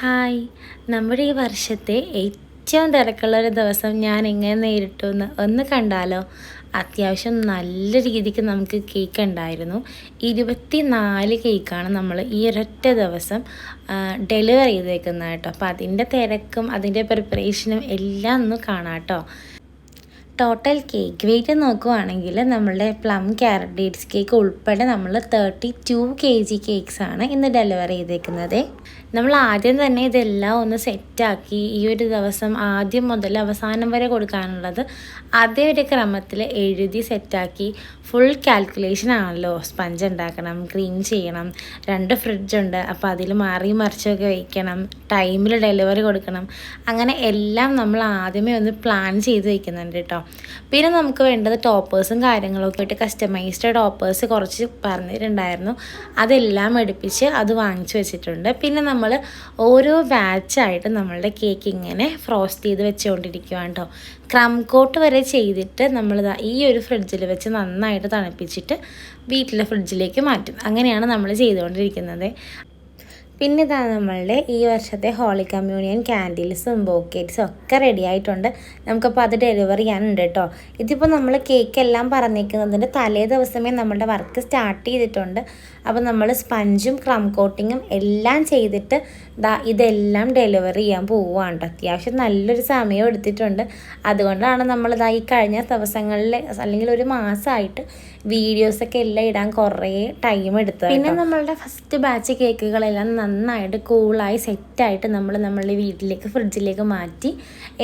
Hi. നമ്മുടെ ഈ വർഷത്തെ ഏറ്റവും തിരക്കുള്ള ഒരു ദിവസം ഞാൻ എങ്ങനെ നേരിട്ടു എന്ന് ഒന്ന് കണ്ടാലോ? അത്യാവശ്യം നല്ല രീതിക്ക് നമുക്ക് കേക്ക് ഉണ്ടായിരുന്നു. ഇരുപത്തി നാല് കേക്കാണ് നമ്മൾ ഈ ഒരൊറ്റ ദിവസം ഡെലിവർ ചെയ്തേക്കുന്നത് കേട്ടോ. അപ്പോൾ അതിന്റെ തിരക്കും അതിന്റെ പ്രിപ്പറേഷനും എല്ലാം ഒന്ന് കാണാം കേട്ടോ. ടോട്ടൽ കേക്ക് വെയിറ്റ് നോക്കുവാണെങ്കിൽ നമ്മളുടെ പ്ലം ക്യാരറ്റ് ഡേറ്റ്സ് കേക്ക് ഉൾപ്പെടെ നമ്മൾ തേർട്ടി ടു കെ ജി കേക്ക്സാണ് ഇന്ന് ഡെലിവർ ചെയ്തേക്കുന്നത്. നമ്മൾ ആദ്യം തന്നെ ഇതെല്ലാം ഒന്ന് സെറ്റാക്കി ഈ ഒരു ദിവസം ആദ്യം മുതൽ അവസാനം വരെ കൊടുക്കാനുള്ളത് അതേ ഒരു ക്രമത്തിൽ എഴുതി സെറ്റാക്കി ഫുൾ കാൽക്കുലേഷൻ ആണല്ലോ. സ്പഞ്ച് ഉണ്ടാക്കണം ക്രീം ചെയ്യണം രണ്ട് ഫ്രിഡ്ജുണ്ട് അപ്പോൾ അതിൽ മാറി മറിച്ചൊക്കെ വയ്ക്കണം ടൈമിൽ ഡെലിവറി കൊടുക്കണം. അങ്ങനെ എല്ലാം നമ്മൾ ആദ്യമേ ഒന്ന് പ്ലാൻ ചെയ്ത് വയ്ക്കുന്നുണ്ട് കേട്ടോ. പിന്നെ നമുക്ക് വേണ്ടത് ടോപ്പേഴ്സും കാര്യങ്ങളൊക്കെ ആയിട്ട് കസ്റ്റമൈസ്ഡ് ടോപ്പേഴ്സ് കുറച്ച് പറഞ്ഞിട്ടുണ്ടായിരുന്നു. അതെല്ലാം എടുപ്പിച്ച് അത് വാങ്ങിച്ചു വെച്ചിട്ടുണ്ട്. പിന്നെ നമ്മൾ ഓരോ ബാച്ചായിട്ട് നമ്മളുടെ കേക്ക് ഇങ്ങനെ ഫ്രോസ്റ്റ് ചെയ്ത് വെച്ചുകൊണ്ടിരിക്കുകയാണ് കേട്ടോ ക്രം കോട്ട് വരെ ചെയ്തിട്ട് നമ്മൾ ഈ ഒരു ഫ്രിഡ്ജിൽ വെച്ച് നന്നായിട്ട് തണുപ്പിച്ചിട്ട് വീട്ടിലെ ഫ്രിഡ്ജിലേക്ക് മാറ്റും. അങ്ങനെയാണ് നമ്മൾ ചെയ്തുകൊണ്ടിരിക്കുന്നത്. പിന്നെ ഇതാ നമ്മളുടെ ഈ വർഷത്തെ ഹോളി കമ്മ്യൂണിയൻ ക്യാൻഡിൽസും ബോക്കറ്റ്സും ഒക്കെ റെഡി ആയിട്ടുണ്ട്. നമുക്കപ്പോൾ അത് ഡെലിവറി ചെയ്യാനുണ്ട് കേട്ടോ ഇതിപ്പോൾ നമ്മൾ കേക്ക് എല്ലാം പറഞ്ഞേക്കുന്നതിന്റെ തലേ ദിവസമേ നമ്മുടെ വർക്ക് സ്റ്റാർട്ട് ചെയ്തിട്ടുണ്ട്. അപ്പോൾ നമ്മൾ സ്പഞ്ചും ക്രം കോട്ടിങ്ങും എല്ലാം ചെയ്തിട്ട് ദാ ഇതെല്ലാം ഡെലിവറി ചെയ്യാൻ പോവുകയാണ് അത്യാവശ്യം നല്ലൊരു സമയം എടുത്തിട്ടുണ്ട്. അതുകൊണ്ടാണ് നമ്മൾ ഇതാ ഈ കഴിഞ്ഞ ദിവസങ്ങളിൽ അല്ലെങ്കിൽ ഒരു മാസമായിട്ട് വീഡിയോസൊക്കെ എല്ലാം ഇടാൻ കുറേ ടൈം എടുത്തത് പിന്നെ നമ്മളുടെ ഫസ്റ്റ് ബാച്ച് കേക്കുകളെല്ലാം നന്നായിട്ട് കൂളായി സെറ്റായിട്ട് നമ്മൾ നമ്മളുടെ വീട്ടിലേക്ക് ഫ്രിഡ്ജിലേക്ക് മാറ്റി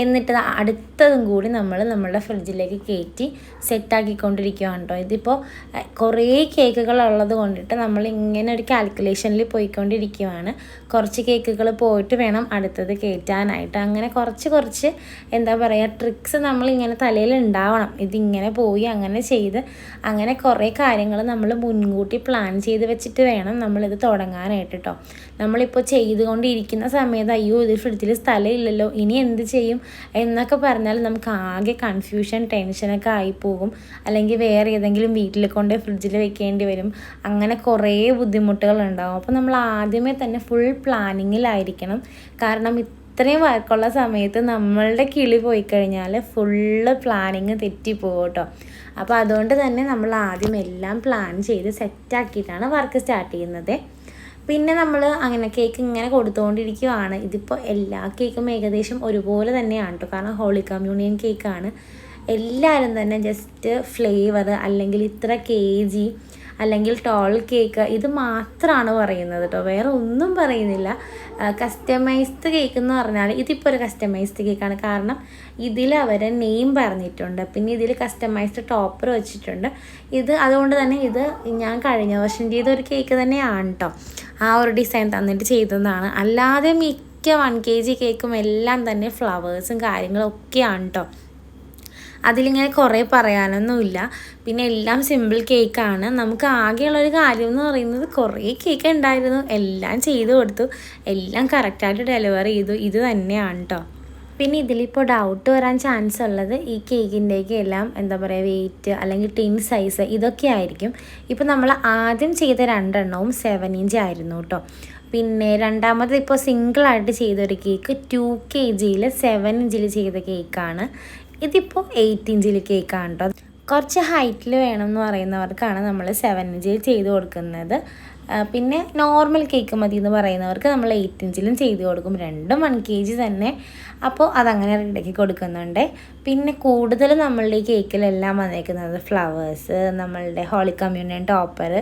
എന്നിട്ട് അടുത്തതും കൂടി നമ്മൾ നമ്മളുടെ ഫ്രിഡ്ജിലേക്ക് കയറ്റി സെറ്റാക്കിക്കൊണ്ടിരിക്കുകയാണ് കേട്ടോ. ഇതിപ്പോൾ കുറേ കേക്കുകൾ ഉള്ളത് കൊണ്ടിട്ട് നമ്മൾ ഇങ്ങനെ ഒരു കാൽക്കുലേഷനിൽ പോയിക്കൊണ്ടിരിക്കുവാണ്. കുറച്ച് കേക്കുകൾ പോയിട്ട് വേണം അടുത്തത് കയറ്റാനായിട്ട് അങ്ങനെ കുറച്ച് കുറച്ച് എന്താ പറയുക ട്രിക്സ് നമ്മൾ ഇങ്ങനെ തലയിൽ ഉണ്ടാവണം ഇതിങ്ങനെ പോയി അങ്ങനെ ചെയ്ത് അങ്ങനെ കുറേ കാര്യങ്ങൾ നമ്മൾ മുൻകൂട്ടി പ്ലാൻ ചെയ്ത് വെച്ചിട്ട് വേണം നമ്മളിത് തുടങ്ങാനായിട്ട് കേട്ടോ നമ്മളിപ്പോൾ ചെയ്തുകൊണ്ടിരിക്കുന്ന സമയത്ത് അയ്യോ ഇത് ഫ്രിഡ്ജിൽ സ്ഥലമില്ലല്ലോ ഇനി എന്ത് ചെയ്യും എന്നൊക്കെ പറഞ്ഞാൽ നമുക്ക് ആകെ കൺഫ്യൂഷൻ ടെൻഷനൊക്കെ ആയിപ്പോകും. അല്ലെങ്കിൽ വേറെ ഏതെങ്കിലും വീട്ടിൽ കൊണ്ട് ഫ്രിഡ്ജിൽ വെക്കേണ്ടി വരും. അങ്ങനെ കുറേ ബുദ്ധിമുട്ടുകൾ ഉണ്ടാകും അപ്പോൾ നമ്മൾ ആദ്യമേ തന്നെ ഫുൾ പ്ലാനിങ്ങിലായിരിക്കണം കാരണം ഇത്രയും വർക്കുള്ള സമയത്ത് നമ്മളുടെ കിളി പോയി കഴിഞ്ഞാൽ ഫുള്ള് പ്ലാനിങ് തെറ്റിപ്പോകും കേട്ടോ. അപ്പോൾ അതുകൊണ്ട് തന്നെ നമ്മൾ ആദ്യം എല്ലാം പ്ലാൻ ചെയ്ത് സെറ്റാക്കിയിട്ടാണ് വർക്ക് സ്റ്റാർട്ട് ചെയ്യുന്നത്. പിന്നെ നമ്മൾ അങ്ങനെ കേക്ക് ഇങ്ങനെ കൊടുത്തുകൊണ്ടിരിക്കുകയാണ് ഇതിപ്പോൾ എല്ലാ കേക്കും ഏകദേശം ഒരുപോലെ തന്നെയാണ് കേട്ടോ കാരണം ഹോളി കമ്മ്യൂണിയൻ കേക്കാണ് എല്ലാവരും തന്നെ ജസ്റ്റ് ഫ്ലേവർ അല്ലെങ്കിൽ ഇത്ര കെ ജി അല്ലെങ്കിൽ ടോൾ കേക്ക് ഇത് മാത്രമാണ് പറയുന്നത് കേട്ടോ വേറെ ഒന്നും പറയുന്നില്ല. കസ്റ്റമൈസ്ഡ് കേക്ക് എന്ന് പറഞ്ഞാൽ ഇതിപ്പോൾ ഒരു കസ്റ്റമൈസ്ഡ് കേക്കാണ് കാരണം ഇതിൽ അവർ നെയിം പറഞ്ഞിട്ടുണ്ട്. പിന്നെ ഇതിൽ കസ്റ്റമൈസ്ഡ് ടോപ്പർ വെച്ചിട്ടുണ്ട്. ഇത് അതുകൊണ്ട് തന്നെ ഇത് ഞാൻ കഴിഞ്ഞ വർഷം ചെയ്ത ഒരു കേക്ക് തന്നെയാണ് കേട്ടോ ആ ഒരു ഡിസൈൻ തന്നിട്ട് ചെയ്തതാണ്. അല്ലാതെ മിക്ക വൺ കെ ജി കേക്കും എല്ലാം തന്നെ ഫ്ലവേഴ്സും കാര്യങ്ങളും ഒക്കെയാണ് കേട്ടോ അതിലിങ്ങനെ കുറേ പറയാനൊന്നുമില്ല. പിന്നെ എല്ലാം സിമ്പിൾ കേക്കാണ് നമുക്ക് ആകെയുള്ളൊരു കാര്യം എന്ന് പറയുന്നത് കുറേ കേക്ക് ഉണ്ടായിരുന്നു. എല്ലാം ചെയ്തു കൊടുത്തു. എല്ലാം കറക്റ്റായിട്ട് ഡെലിവർ ചെയ്തു. ഇത് തന്നെയാണ് കേട്ടോ പിന്നെ ഇതിലിപ്പോൾ ഡൗട്ട് വരാൻ ചാൻസ് ഉള്ളത് ഈ കേക്കിന്റെയൊക്കെ എല്ലാം എന്താ പറയുക വെയിറ്റ് അല്ലെങ്കിൽ ടിൻ സൈസ് ഇതൊക്കെ ആയിരിക്കും. ഇപ്പോൾ നമ്മൾ ആദ്യം ചെയ്ത രണ്ടെണ്ണവും സെവൻ ഇഞ്ച് ആയിരുന്നു കേട്ടോ പിന്നെ രണ്ടാമത് ഇപ്പോൾ സിംഗിളായിട്ട് ചെയ്തൊരു കേക്ക് ടു കെ ജിയിൽ സെവൻ ഇഞ്ചിൽ ചെയ്ത കേക്കാണ് ഇതിപ്പോൾ എയ്റ്റ് ഇഞ്ചിൽ കേക്കാണ് കേട്ടോ കുറച്ച് ഹൈറ്റിൽ വേണം എന്ന് പറയുന്നവർക്കാണ് നമ്മൾ സെവൻ ഇഞ്ചിൽ ചെയ്ത് കൊടുക്കുന്നത്. പിന്നെ നോർമൽ കേക്ക് മതി എന്ന് പറയുന്നവർക്ക് നമ്മൾ എയ്റ്റ് ഇഞ്ചിലും ചെയ്ത് കൊടുക്കും. രണ്ടും വൺ കെ ജി തന്നെ. അപ്പോൾ അതങ്ങനെ റെഡിയാക്കി കൊടുക്കുന്നുണ്ട്. പിന്നെ കൂടുതൽ നമ്മളുടെ ഈ കേക്കിലെല്ലാം വന്നേക്കുന്നത് ഫ്ലവേഴ്സ് നമ്മളുടെ ഹോളി കമ്മ്യൂണിയൻ ടോപ്പർ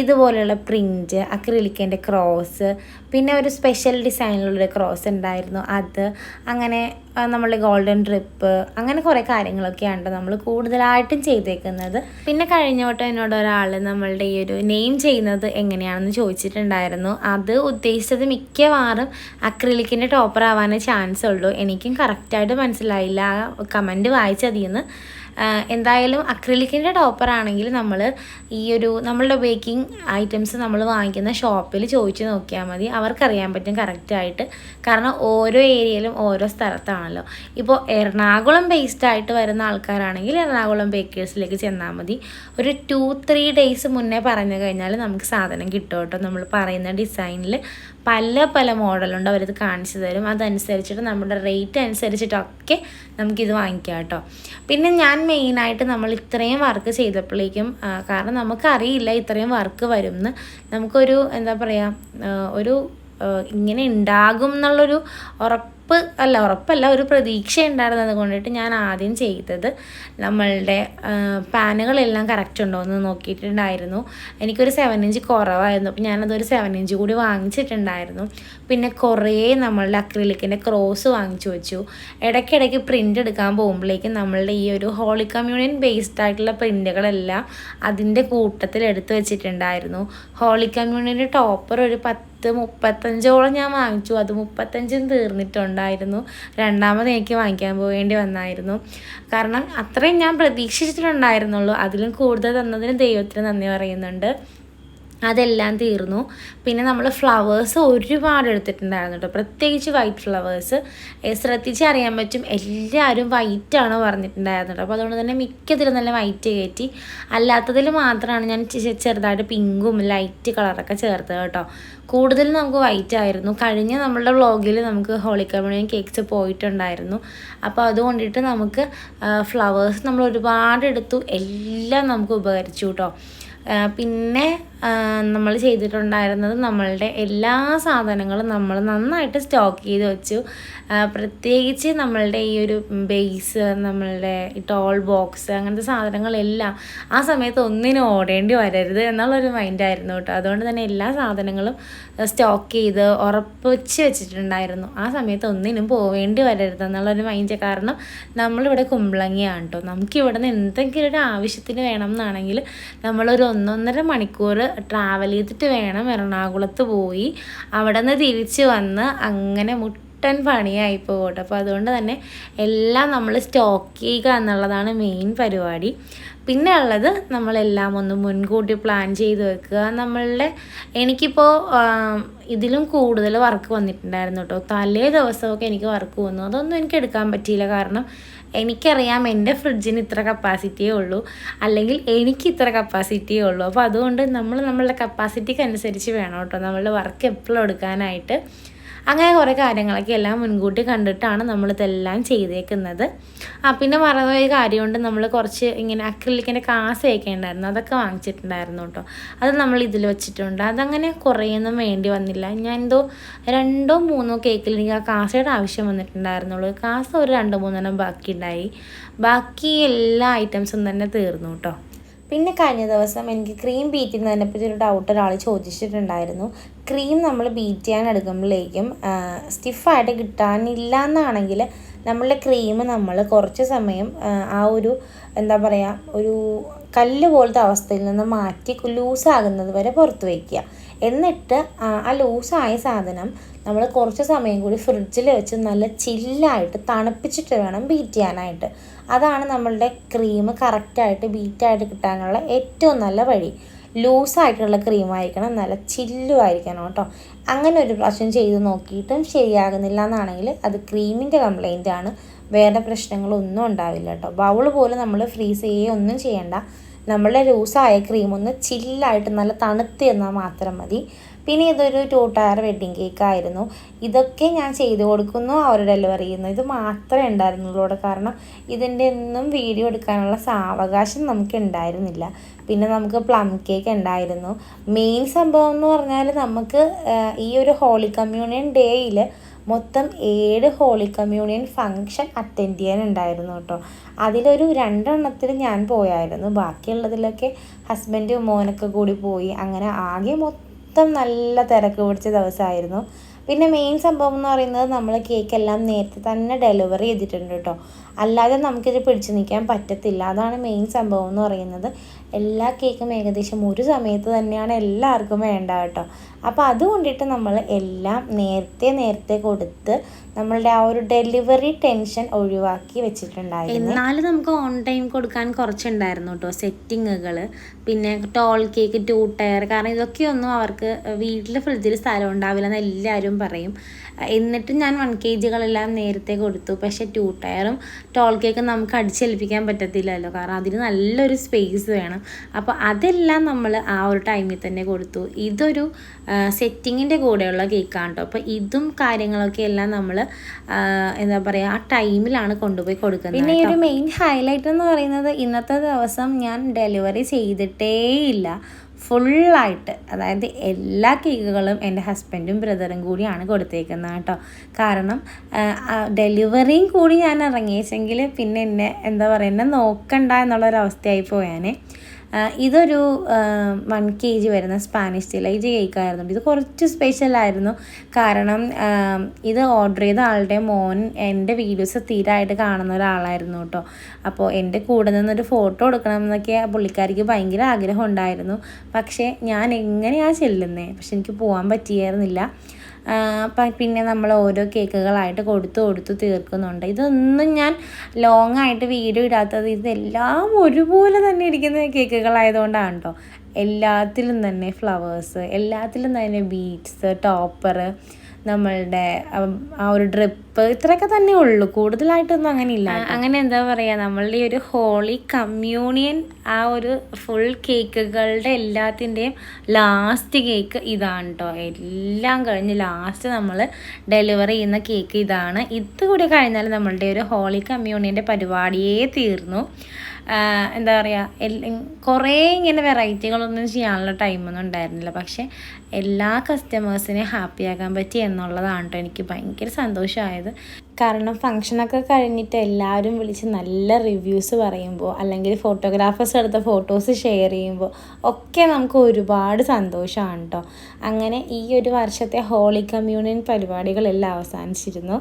ഇതുപോലെയുള്ള പ്രിന്റ് അക്രിലിക്കിന്റെ ക്രോസ് പിന്നെ ഒരു സ്പെഷ്യൽ ഡിസൈനിലുള്ളൊരു ക്രോസ് ഉണ്ടായിരുന്നു അത്. അങ്ങനെ നമ്മളുടെ ഗോൾഡൻ ട്രിപ്പ് അങ്ങനെ കുറേ കാര്യങ്ങളൊക്കെയാണ് നമ്മൾ കൂടുതലായിട്ടും ചെയ്തേക്കുന്നത്. പിന്നെ കഴിഞ്ഞ വട്ടം എന്നോട് ഒരാൾ നമ്മളുടെ ഈ ഒരു നെയിം ചെയ്യുന്നത് എങ്ങനെയാണെന്ന് ചോദിച്ചിട്ടുണ്ടായിരുന്നു. അത് ഉദ്ദേശിച്ചത് മിക്കവാറും അക്രിലിക്കിന്റെ ടോപ്പർ ആവാനേ ചാൻസ് ഉള്ളൂ. എനിക്കും കറക്റ്റായിട്ട് മനസ്സിലായില്ല. കമന്റ് വായിച്ചാൽ മതിയെന്ന് എന്തായാലും അക്രിലിക്കിന്റെ ടോപ്പർ ആണെങ്കിൽ നമ്മൾ ഈ ഒരു നമ്മളുടെ ബേക്കിംഗ് ഐറ്റംസ് നമ്മൾ വാങ്ങിക്കുന്ന ഷോപ്പിൽ ചോദിച്ച് നോക്കിയാൽ മതി. അവർക്കറിയാൻ പറ്റും കറക്റ്റായിട്ട്. കാരണം ഓരോ ഏരിയയിലും ഓരോ സ്ഥലത്താണല്ലോ. ഇപ്പോൾ എറണാകുളം ബേസ്ഡ് ആയിട്ട് വരുന്ന ആൾക്കാരാണെങ്കിൽ എറണാകുളം ബേക്കേഴ്സിലേക്ക് ചെന്നാൽ മതി. ഒരു ടു ത്രീ ഡേയ്സ് മുന്നേ പറഞ്ഞു കഴിഞ്ഞാൽ നമുക്ക് സാധനം കിട്ടും കേട്ടോ. നമ്മൾ പറയുന്ന ഡിസൈനിൽ പല പല മോഡലുണ്ട് അവരത് കാണിച്ചു തരും. അതനുസരിച്ചിട്ട് നമ്മുടെ റേറ്റ് അനുസരിച്ചിട്ടൊക്കെ നമുക്കിത് വാങ്ങിക്കാം കേട്ടോ. പിന്നെ ഞാൻ മെയിനായിട്ട് നമ്മൾ ഇത്രയും വർക്ക് ചെയ്തപ്പോഴേക്കും കാരണം നമുക്കറിയില്ല ഇത്രയും വർക്ക് വരും എന്ന് നമുക്കൊരു എന്താ പറയുക ഒരു ഇങ്ങനെ ഉണ്ടാകും എന്നുള്ളൊരു ഉറപ്പ് ഉറപ്പ് അല്ല ഉറപ്പല്ല ഒരു പ്രതീക്ഷ ഉണ്ടായിരുന്നത് കൊണ്ടിട്ട് ഞാൻ ആദ്യം ചെയ്തത് നമ്മളുടെ പാനുകളെല്ലാം കറക്റ്റ് ഉണ്ടോ എന്ന് നോക്കിയിട്ടുണ്ടായിരുന്നു. എനിക്കൊരു സെവൻ ഇഞ്ച് കുറവായിരുന്നു. അപ്പോൾ ഞാനതൊരു സെവൻ ഇഞ്ച് കൂടി വാങ്ങിച്ചിട്ടുണ്ടായിരുന്നു. പിന്നെ കുറേ നമ്മളുടെ അക്രിലിക്കിന്റെ ക്രോസ് വാങ്ങിച്ചു വെച്ചു. ഇടയ്ക്കിടയ്ക്ക് പ്രിന്റ് എടുക്കാൻ പോകുമ്പോഴേക്കും നമ്മളുടെ ഈ ഒരു ഹോളി കമ്മ്യൂണിയൻ ബേസ്ഡ് ആയിട്ടുള്ള പ്രിന്റുകളെല്ലാം അതിന്റെ കൂട്ടത്തിൽ എടുത്തു വെച്ചിട്ടുണ്ടായിരുന്നു. ഹോളി കമ്മ്യൂണിയന്റെ ടോപ്പർ ഒരു പത്ത് പത്ത് മുപ്പത്തഞ്ചോളം ഞാൻ വാങ്ങിച്ചു. അത് മുപ്പത്തഞ്ചും തീർന്നിട്ടുണ്ടായിരുന്നു. രണ്ടാമത് എനിക്ക് വാങ്ങിക്കാൻ പോകേണ്ടി വന്നായിരുന്നു. കാരണം അത്രയും ഞാൻ പ്രതീക്ഷിച്ചിട്ടുണ്ടായിരുന്നുള്ളൂ. അതിലും കൂടുതൽ തന്നതിന് ദൈവത്തിന് നന്ദി പറയുന്നുണ്ട്. അതെല്ലാം തീർന്നു. പിന്നെ നമ്മൾ ഫ്ലവേഴ്സ് ഒരുപാട് എടുത്തിട്ടുണ്ടായിരുന്നു കേട്ടോ പ്രത്യേകിച്ച് വൈറ്റ് ഫ്ലവേഴ്സ്. ശ്രദ്ധിച്ച് അറിയാൻ പറ്റും എല്ലാവരും വൈറ്റാണ് പറഞ്ഞിട്ടുണ്ടായിരുന്നു കേട്ടോ അപ്പോൾ അതുകൊണ്ട് തന്നെ മിക്കതിലും നല്ല വൈറ്റ് കയറ്റി. അല്ലാത്തതിൽ മാത്രമാണ് ഞാൻ ചെറുതായിട്ട് പിങ്കും ലൈറ്റ് കളറൊക്കെ ചേർത്തത് കേട്ടോ കൂടുതലും നമുക്ക് വൈറ്റ് ആയിരുന്നു. കഴിഞ്ഞ നമ്മളുടെ വ്ളോഗിൽ നമുക്ക് ഹോളി കേക്ക്സ് പോയിട്ടുണ്ടായിരുന്നു. അപ്പോൾ അതുകൊണ്ടിട്ട് നമുക്ക് ഫ്ലവേഴ്സ് നമ്മൾ ഒരുപാട് എടുത്തു. എല്ലാം നമുക്ക് ഉപകരിച്ചു കേട്ടോ പിന്നെ നമ്മൾ ചെയ്തിട്ടുണ്ടായിരുന്നത് നമ്മളുടെ എല്ലാ സാധനങ്ങളും നമ്മൾ നന്നായിട്ട് സ്റ്റോക്ക് ചെയ്ത് വെച്ചു. പ്രത്യേകിച്ച് നമ്മളുടെ ഈ ഒരു ബേസ് നമ്മളുടെ ടോൾ ബോക്സ് അങ്ങനത്തെ സാധനങ്ങളെല്ലാം ആ സമയത്ത് ഒന്നിനും ഓടേണ്ടി വരരുത് എന്നുള്ളൊരു മൈൻഡായിരുന്നു കേട്ടോ. അതുകൊണ്ട് തന്നെ എല്ലാ സാധനങ്ങളും സ്റ്റോക്ക് ചെയ്ത് ഉറപ്പ് വെച്ച് വെച്ചിട്ടുണ്ടായിരുന്നു. ആ സമയത്ത് ഒന്നിനും പോവേണ്ടി വരരുത് എന്നുള്ളൊരു മൈൻഡ് കാരണം നമ്മളിവിടെ കുമ്പളങ്ങിയാണ് കേട്ടോ. നമുക്കിവിടെ നിന്ന് എന്തെങ്കിലും ഒരു ആവശ്യത്തിന് വേണം എന്നാണെങ്കിൽ നമ്മളൊരു ഒന്നൊന്നര മണിക്കൂർ ട്രാവൽ ചെയ്തിട്ട് വേണം എറണാകുളത്ത് പോയി. അവിടെ നിന്ന് തിരിച്ച് വന്ന് അങ്ങനെ മുട്ടൻ പണിയായി പോകട്ടെ. അപ്പോൾ അതുകൊണ്ട് തന്നെ എല്ലാം നമ്മൾ സ്റ്റോക്ക് ചെയ്യുക എന്നുള്ളതാണ് മെയിൻ പരിപാടി. പിന്നെ ഉള്ളത് നമ്മളെല്ലാം ഒന്ന് മുൻകൂട്ടി പ്ലാൻ ചെയ്ത് വെക്കുക. നമ്മളുടെ എനിക്കിപ്പോൾ ഇതിലും കൂടുതൽ വർക്ക് വന്നിട്ടുണ്ടായിരുന്നു കേട്ടോ. തലേ ദിവസമൊക്കെ എനിക്ക് വർക്ക് വന്നു. അതൊന്നും എനിക്ക് എടുക്കാൻ പറ്റിയില്ല. കാരണം എനിക്കറിയാം എന്റെ ഫ്രിഡ്ജിന് ഇത്ര കപ്പാസിറ്റിയേ ഉള്ളൂ. അല്ലെങ്കിൽ എനിക്ക് ഇത്ര കപ്പാസിറ്റിയേ ഉള്ളൂ. അപ്പോൾ അതുകൊണ്ട് നമ്മൾ നമ്മളുടെ കപ്പാസിറ്റിക്ക് അനുസരിച്ച് വേണം കേട്ടോ. നമ്മളുടെ വർക്ക് എപ്പോഴും എടുക്കാനായിട്ട്. അങ്ങനെ കുറേ കാര്യങ്ങളൊക്കെ എല്ലാം മുൻകൂട്ടി കണ്ടിട്ടാണ് നമ്മളിതെല്ലാം ചെയ്തേക്കുന്നത്. ആ പിന്നെ മറന്നുപോയ കൊണ്ട് നമ്മൾ കുറച്ച് ഇങ്ങനെ അക്രിലിക്കിന്റെ കാസയൊക്കെ ഉണ്ടായിരുന്നു. അതൊക്കെ വാങ്ങിച്ചിട്ടുണ്ടായിരുന്നു കേട്ടോ. അത് നമ്മൾ ഇതിൽ വെച്ചിട്ടുണ്ട്. അതങ്ങനെ കുറേയൊന്നും വേണ്ടി വന്നില്ല. ഞാൻ എന്തോ രണ്ടോ മൂന്നോ കേക്കിൽ എനിക്ക് ആ കാസയുടെ ആവശ്യം വന്നിട്ടുണ്ടായിരുന്നുള്ളൂ. കാസ ഒരു രണ്ടോ മൂന്നെണ്ണം ബാക്കി ഉണ്ടായി ബാക്കി എല്ലാ ഐറ്റംസും തന്നെ തീർന്നു കേട്ടോ. പിന്നെ കഴിഞ്ഞ ദിവസം എനിക്ക് ക്രീം ബീറ്റ് ചെയ്യുന്നതിനെ പറ്റി ഒരു ഡൗട്ട് ഒരാൾ ചോദിച്ചിട്ടുണ്ടായിരുന്നു. ക്രീം നമ്മൾ ബീറ്റ് ചെയ്യാൻ എടുക്കുമ്പോഴേക്കും സ്റ്റിഫായിട്ട് കിട്ടാനില്ല എന്നാണെങ്കിൽ നമ്മളുടെ ക്രീം നമ്മൾ കുറച്ച് സമയം ആ ഒരു എന്താ പറയുക ഒരു കല്ല് പോലത്തെ അവസ്ഥയിൽ നിന്ന് മാറ്റി ലൂസാകുന്നത് വരെ പുറത്ത് വയ്ക്കുക എന്നിട്ട് ആ ലൂസായ സാധനം നമ്മൾ കുറച്ച് സമയം കൂടി ഫ്രിഡ്ജിൽ വെച്ച് നല്ല ചില്ലായിട്ട് തണുപ്പിച്ചിട്ട് വേണം ബീറ്റ് ചെയ്യാനായിട്ട്. അതാണ് നമ്മളുടെ ക്രീം കറക്റ്റായിട്ട് ബീറ്റായിട്ട് കിട്ടാനുള്ള ഏറ്റവും നല്ല വഴി. ലൂസായിട്ടുള്ള ക്രീമായിരിക്കണം നല്ല ചില്ലുമായിരിക്കണം കേട്ടോ. അങ്ങനെ ഒരു പ്രാവശ്യം ചെയ്ത് നോക്കിയിട്ടും ശരിയാകുന്നില്ല എന്നാണെങ്കിൽ അത് ക്രീമിന്റെ കംപ്ലൈന്റ് ആണ്. വേറെ പ്രശ്നങ്ങളൊന്നും ഉണ്ടാവില്ല കേട്ടോ. ബൗൾ പോലും നമ്മൾ ഫ്രീസ് ചെയ്യുകയോ ഒന്നും ചെയ്യണ്ട. നമ്മളുടെ ലൂസായ ക്രീം ഒന്ന് ചില്ലായിട്ട് നല്ല തണുത്ത് തന്നാൽ മാത്രം മതി. പിന്നെ ഇതൊരു ടു ടയർ വെഡ്ഡിങ് കേക്ക് ആയിരുന്നു. ഇതൊക്കെ ഞാൻ ചെയ്തു കൊടുക്കുന്നു അവർ ഡെലിവറി ചെയ്യുന്നു. ഇത് മാത്രമേ ഉണ്ടായിരുന്നുള്ളൂ അവിടെ കാരണം ഇതിന്റെ ഒന്നും വീഡിയോ എടുക്കാനുള്ള സാവകാശം നമുക്ക് ഉണ്ടായിരുന്നില്ല. പിന്നെ നമുക്ക് പ്ലം കേക്ക് ഉണ്ടായിരുന്നു. മെയിൻ സംഭവം എന്ന് പറഞ്ഞാൽ നമുക്ക് ഈ ഒരു ഹോളി കമ്മ്യൂണിയൻ ഡേയിൽ മൊത്തം ഏഴ് ഹോളി കമ്മ്യൂണിയൻ ഫങ്ഷൻ അറ്റൻഡ് ചെയ്യാനുണ്ടായിരുന്നു കേട്ടോ. അതിലൊരു രണ്ടെണ്ണത്തിൽ ഞാൻ പോയായിരുന്നു. ബാക്കിയുള്ളതിലൊക്കെ ഹസ്ബൻഡും മോനൊക്കെ കൂടി പോയി. അങ്ങനെ ആകെ മൊത്തം നല്ല തിരക്ക് പിടിച്ച ദിവസമായിരുന്നു. പിന്നെ മെയിൻ സംഭവം എന്ന് പറയുന്നത് നമ്മൾ കേക്കെല്ലാം നേരത്തെ തന്നെ ഡെലിവറി ചെയ്തിട്ടുണ്ട് കേട്ടോ. അല്ലാതെ നമുക്കിത് പിടിച്ചു നിൽക്കാൻ പറ്റത്തില്ല. അതാണ് മെയിൻ സംഭവം എന്ന് പറയുന്നത്. എല്ലാ കേക്കും ഏകദേശം ഒരു സമയത്ത് തന്നെയാണ് എല്ലാവർക്കും വേണ്ട കേട്ടോ. അപ്പോൾ അതുകൊണ്ടിട്ട് നമ്മൾ എല്ലാം നേരത്തെ നേരത്തെ കൊടുത്ത് നമ്മളുടെ ആ ഒരു ഡെലിവറി ടെൻഷൻ ഒഴിവാക്കി വെച്ചിട്ടുണ്ടായിരുന്നു. എന്നാലും നമുക്ക് ഓൺ ടൈം കൊടുക്കാൻ കുറച്ചുണ്ടായിരുന്നു കേട്ടോ. സെറ്റിങ്ങുകൾ പിന്നെ ടോൾ കേക്ക് ടൂ ടയർ കാരണം ഇതൊക്കെയൊന്നും അവർക്ക് വീട്ടിൽ ഫ്രിഡ്ജിൽ സ്ഥലം ഉണ്ടാവില്ല എന്ന് എല്ലാവരും പറയും. എന്നിട്ട് ഞാൻ വൺ കെ ജികളെല്ലാം നേരത്തെ കൊടുത്തു. പക്ഷേ ടു ടയറും ടോൾ കേക്കും നമുക്ക് അടിച്ചേൽപ്പിക്കാൻ പറ്റത്തില്ലല്ലോ. കാരണം അതിന് നല്ലൊരു സ്പേസ് വേണം. അപ്പോൾ അതെല്ലാം നമ്മൾ ആ ഒരു ടൈമിൽ തന്നെ കൊടുത്തു. ഇതൊരു സെറ്റിങ്ങിന്റെ കൂടെയുള്ള കേക്കാണ് കേട്ടോ അപ്പോൾ ഇതും കാര്യങ്ങളൊക്കെ എല്ലാം നമ്മൾ എന്താ പറയുക ആ ടൈമിലാണ് കൊണ്ടുപോയി കൊടുക്കുന്നത് പിന്നെ ഈ ഒരു മെയിൻ ഹൈലൈറ്റ് എന്ന് പറയുന്നത് ഇന്നത്തെ ദിവസം ഞാൻ ഡെലിവറി ചെയ്തിട്ടേ ചെയ്തിട്ടേയില്ല ഫുള്ളായിട്ട് അതായത് എല്ലാ കേക്കുകളും എന്റെ ഹസ്ബൻഡും ബ്രദറും കൂടിയാണ് കൊടുത്തേക്കുന്നത് കേട്ടോ. കാരണം ഡെലിവറിയും കൂടി ഞാൻ ഇറങ്ങിയെങ്കിൽ പിന്നെ എന്നെ എന്താ പറയുക എന്നെ നോക്കണ്ട എന്നുള്ളൊരവസ്ഥയായി പോയാനെ. ഇതൊരു വൺ കെ ജി വരുന്ന സ്പാനിഷ് ഡിലൈറ്റ് കേക്കായിരുന്നു ഇത് കുറച്ച് സ്പെഷ്യലായിരുന്നു കാരണം ഇത് ഓർഡർ ചെയ്ത ആളുടെ മോൻ എന്റെ വീഡിയോസ് സ്ഥിരമായിട്ട് കാണുന്ന ഒരാളായിരുന്നു കേട്ടോ. അപ്പോൾ എന്റെ കൂടെ നിന്നൊരു ഫോട്ടോ എടുക്കണം എന്നൊക്കെ പുള്ളിക്കാരിക്ക് ഭയങ്കര ആഗ്രഹം ഉണ്ടായിരുന്നു. പക്ഷേ ഞാൻ എങ്ങനെയാണ് ചെല്ലുന്നത് പക്ഷെ എനിക്ക് പോകാൻ പറ്റിയായിരുന്നില്ല. പിന്നെ നമ്മൾ ഓരോ കേക്കുകളായിട്ട് കൊടുത്തു കൊടുത്തു തീർക്കുന്നുണ്ട്. ഇതൊന്നും ഞാൻ ലോങ് ആയിട്ട് വീഡിയോ ഇടാത്തത് ഇതെല്ലാം ഒരുപോലെ തന്നെ ഇരിക്കുന്ന കേക്കുകളായതുകൊണ്ടാണ് കേട്ടോ എല്ലാത്തിലും തന്നെ ഫ്ലവേഴ്സ് എല്ലാത്തിലും തന്നെ ബീറ്റ്സ് ടോപ്പർ നമ്മളുടെ ആ ഒരു ഡ്രിപ്പ് ഇത്രയൊക്കെ തന്നെ ഉള്ളൂ. കൂടുതലായിട്ടൊന്നും അങ്ങനെ ഇല്ല അങ്ങനെ എന്താ പറയുക നമ്മളുടെ ഈ ഒരു ഹോളി കമ്മ്യൂണിയൻ ആ ഒരു ഫുൾ കേക്കുകളുടെ എല്ലാത്തിന്റെയും ലാസ്റ്റ് കേക്ക് ഇതാണ് കേട്ടോ എല്ലാം കഴിഞ്ഞ് ലാസ്റ്റ് നമ്മൾ ഡെലിവറി ചെയ്യുന്ന കേക്ക് ഇതാണ്. ഇത് കൂടി കഴിഞ്ഞാൽ നമ്മളുടെ ഒരു ഹോളി കമ്മ്യൂണിയന്റെ പരിപാടിയേ തീർന്നു. എന്താ പറയുക കുറേ ഇങ്ങനെ വെറൈറ്റികളൊന്നും ചെയ്യാനുള്ള ടൈമൊന്നും ഉണ്ടായിരുന്നില്ല. പക്ഷേ എല്ലാ കസ്റ്റമേഴ്സിനെയും ഹാപ്പിയാക്കാൻ പറ്റി എന്നുള്ളതാണ് കേട്ടോ എനിക്ക് ഭയങ്കര സന്തോഷമായത്. കാരണം ഫങ്ഷനൊക്കെ കഴിഞ്ഞിട്ട് എല്ലാവരും വിളിച്ച് നല്ല റിവ്യൂസ് പറയുമ്പോൾ അല്ലെങ്കിൽ ഫോട്ടോഗ്രാഫേഴ്സ് എടുത്ത ഫോട്ടോസ് ഷെയർ ചെയ്യുമ്പോൾ ഒക്കെ നമുക്ക് ഒരുപാട് സന്തോഷമാണ് കേട്ടോ അങ്ങനെ ഈ ഒരു വർഷത്തെ ഹോളി കമ്മ്യൂണിയൻ പരിപാടികളെല്ലാം അവസാനിച്ചിരുന്നു.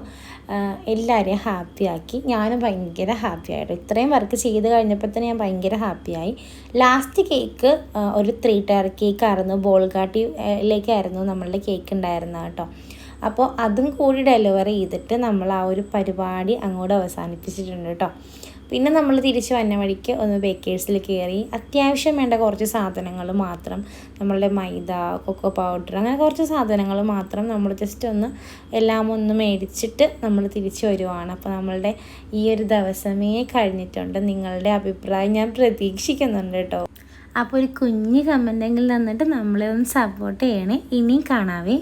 എല്ലാവരെയും ഹാപ്പിയാക്കി ഞാനും ഭയങ്കര ഹാപ്പിയായിട്ട് ഇത്രയും വർക്ക് ചെയ്ത് കഴിഞ്ഞപ്പോൾ തന്നെ ഞാൻ ഭയങ്കര ഹാപ്പിയായി ലാസ്റ്റ് കേക്ക് ഒരു ത്രീ ടയർ കേക്ക് കേക്കായിരുന്നു ബോൾഗാട്ടിയിലേക്കായിരുന്നു നമ്മളുടെ കേക്ക് ഉണ്ടായിരുന്നത് കേട്ടോ അപ്പോൾ അതും കൂടി ഡെലിവറി ചെയ്തിട്ട് നമ്മൾ ആ ഒരു പരിപാടി അങ്ങോട്ട് അവസാനിപ്പിച്ചിട്ടുണ്ട് കേട്ടോ. പിന്നെ നമ്മൾ തിരിച്ച് വന്ന വഴിക്ക് ഒന്ന് ബേക്കേഴ്സിൽ കയറി. അത്യാവശ്യം വേണ്ട കുറച്ച് സാധനങ്ങൾ മാത്രം നമ്മളുടെ മൈദ കൊക്കോ പൗഡർ അങ്ങനെ കുറച്ച് സാധനങ്ങൾ മാത്രം നമ്മൾ ജസ്റ്റ് ഒന്ന് എല്ലാം ഒന്ന് മേടിച്ചിട്ട് നമ്മൾ തിരിച്ചു വരുവാണ്. അപ്പോൾ നമ്മളുടെ ഈ ഒരു ദിവസമേ കഴിഞ്ഞിട്ടുണ്ട്. നിങ്ങളുടെ അഭിപ്രായം ഞാൻ പ്രതീക്ഷിക്കുന്നുണ്ട് കേട്ടോ. അപ്പോൾ ഒരു കുഞ്ഞ് കമന്റെങ്കിലും തന്നിട്ട് നമ്മളെ ഒന്ന് സപ്പോർട്ട് ചെയ്യണേ. ഇനിയും കാണാവേ.